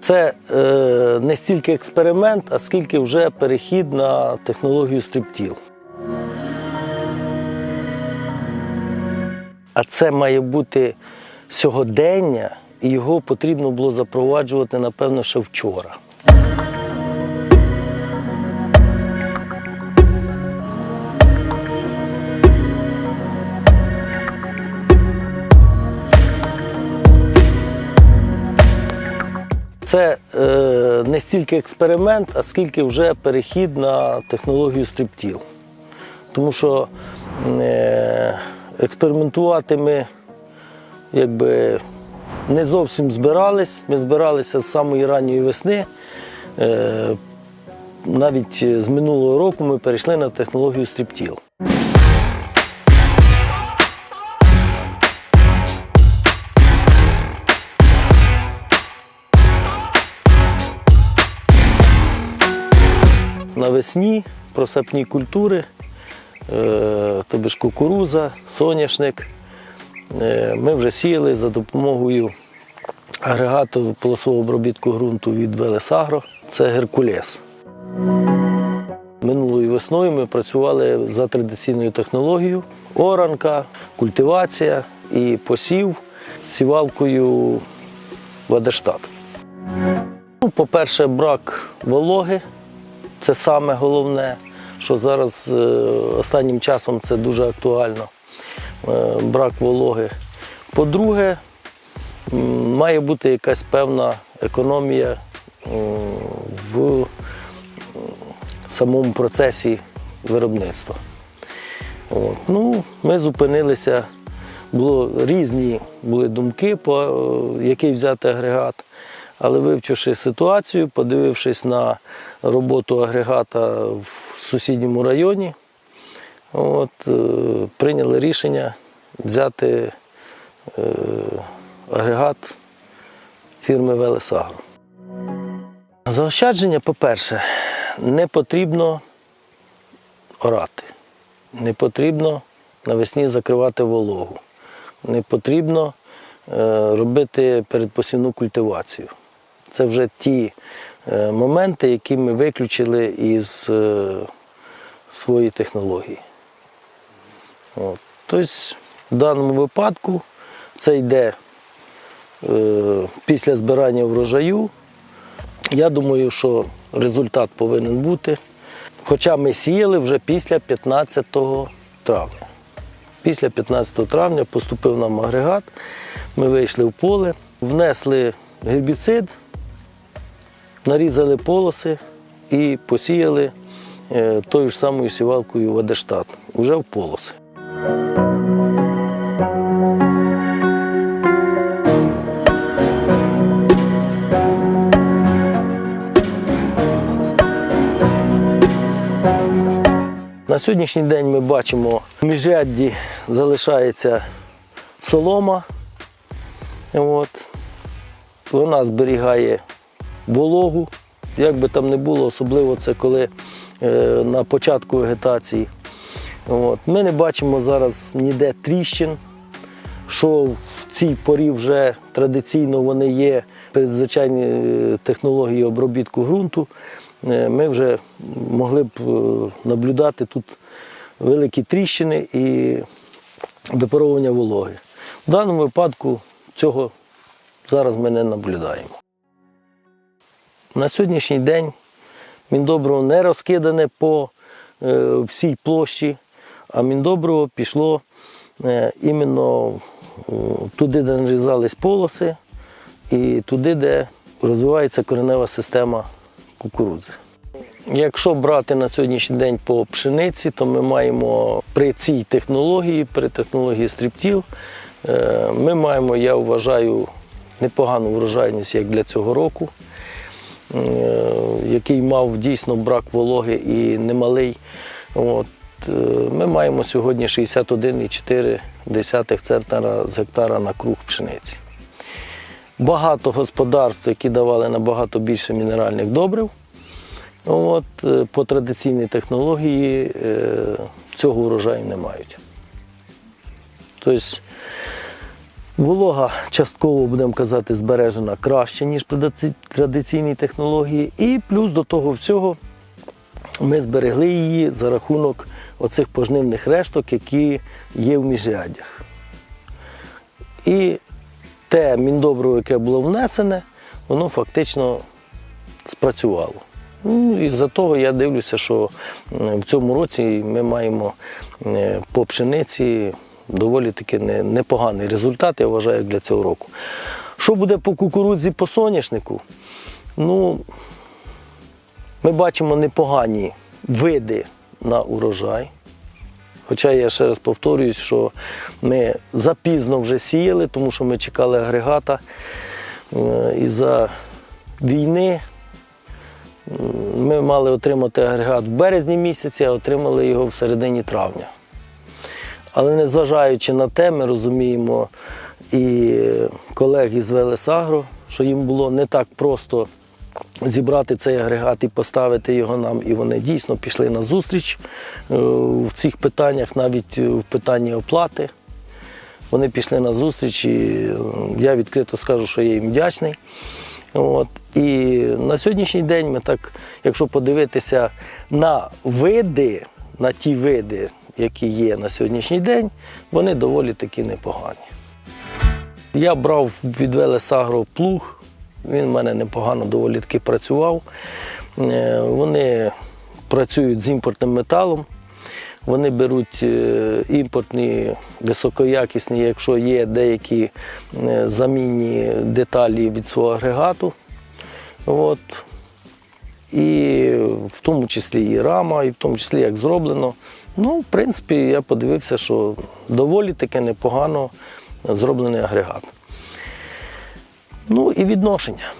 Це е, не стільки експеримент, а скільки вже перехід на технологію стриптіл. А це має бути сьогодення, і його потрібно було запроваджувати, напевно, ще вчора. Це е, не стільки експеримент, а скільки вже перехід на технологію стриптіл. Тому що е, експериментувати ми якби не зовсім збирались. Ми збиралися з самої ранньої весни. Е, навіть з минулого року ми перейшли на технологію стриптіл. Навесні просапні культури, е, тобі ж кукуруза, соняшник. Е, Ми вже сіяли за допомогою агрегату полосового обробітку ґрунту від Велесагро. Це Геркулес. Минулою весною ми працювали за традиційною технологією: оранка, культивація і посів з сівалкою Вадерштат. Ну, По-перше, брак вологи. Це саме головне, що зараз е, останнім часом це дуже актуально. Е, Брак вологи. По-друге, має бути якась певна економія в самому процесі виробництва. От. Ну, ми зупинилися, було різні були думки, по е, який взяти агрегат. Але вивчивши ситуацію, подивившись на роботу агрегата в сусідньому районі, от, е, прийняли рішення взяти е, агрегат фірми Велесагро. Заощадження, по-перше, не потрібно орати, не потрібно навесні закривати вологу, не потрібно е, робити передпосівну культивацію. Це вже ті е, моменти, які ми виключили із е, своєї технології. Тобто, в даному випадку це йде е, після збирання врожаю. Я думаю, що результат повинен бути. Хоча ми сіяли вже після 15 травня. Після 15 травня поступив нам агрегат, ми вийшли в поле, внесли гербіцид, нарізали полоси і посіяли е, тою ж самою сівалкою Вадештат, вже в полоси. На сьогоднішній день ми бачимо, в міжрядді залишається солома. От. Вона зберігає вологу, як би там не було, особливо це коли е, на початку вегетації. От. Ми не бачимо зараз ніде тріщин, що в цій порі вже традиційно вони є при звичайній е, технології обробітку ґрунту. Е, Ми вже могли б наблюдати тут великі тріщини і випаровування вологи. В даному випадку цього зараз ми не наблюдаємо. На сьогоднішній день міндобриво не розкидане по е, всій площі, а міндобриво пішло е, іменно е, туди, де нарізались полоси, і туди, де розвивається коренева система кукурудзи. Якщо брати на сьогоднішній день по пшениці, то ми маємо при цій технології, при технології стріптіл, ми маємо, я вважаю, непогану врожайність як для цього року, який мав дійсно брак вологи і немалий. От, е, ми маємо сьогодні 61,4 центнера з гектара на круг пшениці. Багато господарств, які давали набагато більше мінеральних добрив. От, е, по традиційній технології е, цього урожаю не мають. Тобто Волога частково, будемо казати, збережена краще, ніж при традиційній технології. І плюс до того всього ми зберегли її за рахунок оцих пожнивних решток, які є в міжряддях. І те міндобриво, яке було внесене, воно фактично спрацювало. Ну, і за того я дивлюся, що в цьому році ми маємо е, по пшениці доволі таки непоганий результат, я вважаю, для цього року. Що буде по кукурудзі по соняшнику? Ну, ми бачимо непогані види на урожай. Хоча я ще раз повторююсь, що ми запізно вже сіяли, тому що ми чекали агрегата. Е, Із-за війни ми мали отримати агрегат в березні місяці, а отримали його в середині травня. Але незважаючи на те, ми розуміємо і колег із Велесагро, що їм було не так просто зібрати цей агрегат і поставити його нам. І вони дійсно пішли на зустріч е, в цих питаннях, навіть в питанні оплати. Вони пішли на зустріч, і е, я відкрито скажу, що я їм вдячний. От. І на сьогоднішній день ми так, якщо подивитися на види, на ті види, які є на сьогоднішній день, вони доволі таки непогані. Я брав від Велесагро плуг, він в мене непогано доволі таки працював. Е, Вони працюють з імпортним металом. Вони беруть е, імпортні, високоякісні, якщо є деякі е, замінні деталі від свого агрегату. От. І в тому числі і рама, і в тому числі як зроблено. Ну, в принципі, я подивився, що доволі таки непогано зроблений агрегат. Ну і відношення.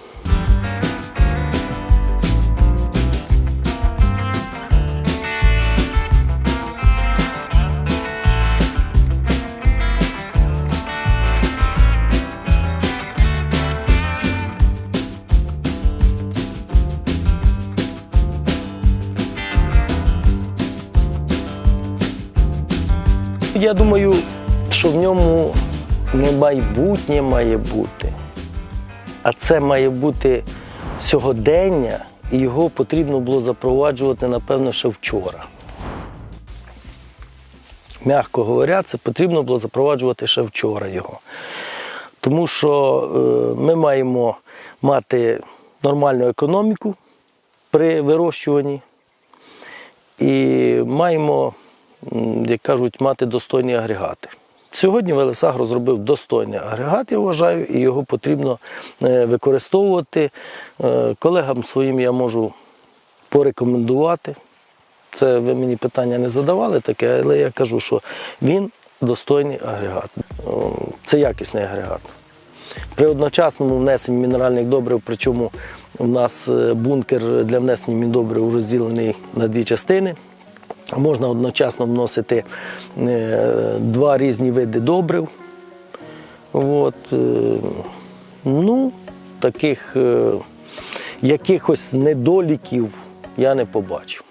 Я думаю, що в ньому не майбутнє має бути, а це має бути сьогодення, і його потрібно було запроваджувати, напевно, ще вчора. Мягко говоря, це потрібно було запроваджувати ще вчора його. Тому що е, ми маємо мати нормальну економіку при вирощуванні і маємо, як кажуть, мати достойні агрегати. Сьогодні Велесагро зробив достойний агрегат, я вважаю, і його потрібно е, використовувати. Е, Колегам своїм я можу порекомендувати. Це ви мені питання не задавали таке, але я кажу, що він достойний агрегат. Це якісний агрегат. При одночасному внесенні мінеральних добрив, причому у нас е, бункер для внесення міндобрив розділений на дві частини. Можна одночасно вносити е, два різні види добрив. От, е, ну, таких е, якихось недоліків я не побачив.